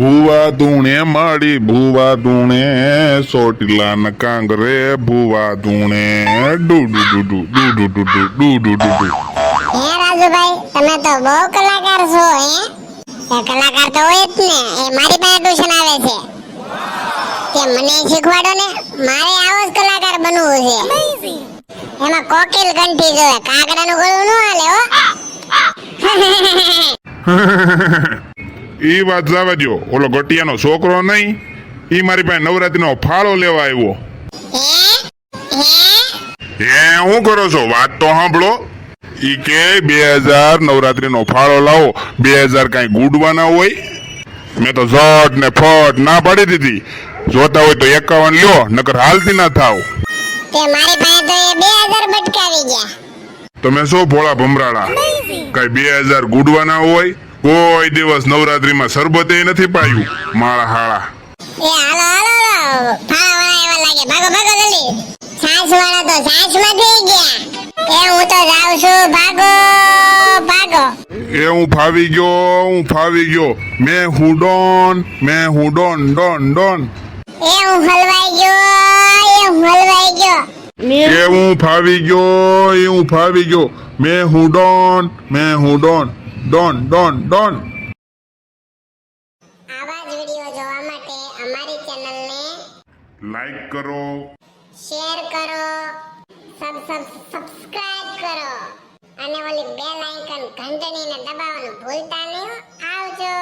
ભૂવા ધૂણે માડી ભૂવા ધૂણે સોટીલા ન કાંગરે ભૂવા ધૂણે ડુ ડુ ડુ ડુ ડુ ડુ ડુ ડુ ડુ ડુ ડુ હે રાજુભાઈ તમે તો બહુ કલાકાર છો હે કલાકાર તો હોય જ ને એ મારી પાસે ટ્યુશન આવે છે કે મને શીખવાડો ને મારે આવો જ કલાકાર બનવું છે એમાં કોકિલ કંઠી જોવે કાગડાનું ગળું ન હાલે હો ઈ વાત જવા દ્યો. ઓલો ગટિયાનો છોકરો નહીં એ મારી પાસે નવરાત્રીનો ફાળો લેવા આવ્યો. એ હે? કરો છો? વાત તો સાંભળો. ઈ કે બે હજાર નવરાત્રીનો ફાળો લાવો. બે હજાર કાંઈ ગુડવાના હોય? મેં તો ઝટ ને ફટ ના પાડી દીધી. જોતા હોય તો એકાવન લ્યો નકર હાલતી ના થાવ. તે મારી પાસે તો એ બે બટકાવી ગયા. તમે શું ભોળા ભમરાળા. કઈ બે હજાર ગુડવાના હોય? કોઈ દિવસ નવરાત્રીમાં સરબતે નથી પાયું. માળા હાળા. એ હાલો વાળા એવા લાગે. ભાગો ભાગો જલ્દી. સાસ વાળા તો સાસમાં થઈ ગયા. એ હું તો જાઉં છું. ભાગો ભાગો. એ હું ફાવી ગયો હું ફાવી ગયો. મેં હું ડોન મેં હું ડોન ડોન ડોન. એ હું હલવાઈ ગયો એ હું હલવાઈ ગયો. એ હું ફાવી ગયો એ હું ફાવી ગયો. મેં હું ડોન મેં હું ડોન. Don Don Don. આવા જ વિડિયો જોવા માટે અમારી ચેનલને લાઈક કરો. શેર કરો. સબ સબ સબસ્ક્રાઇબ કરો. અને ઓલી બેલ આઇકન ઘંટડીને દબાવવાનું ભૂલતા નહીં આવજો.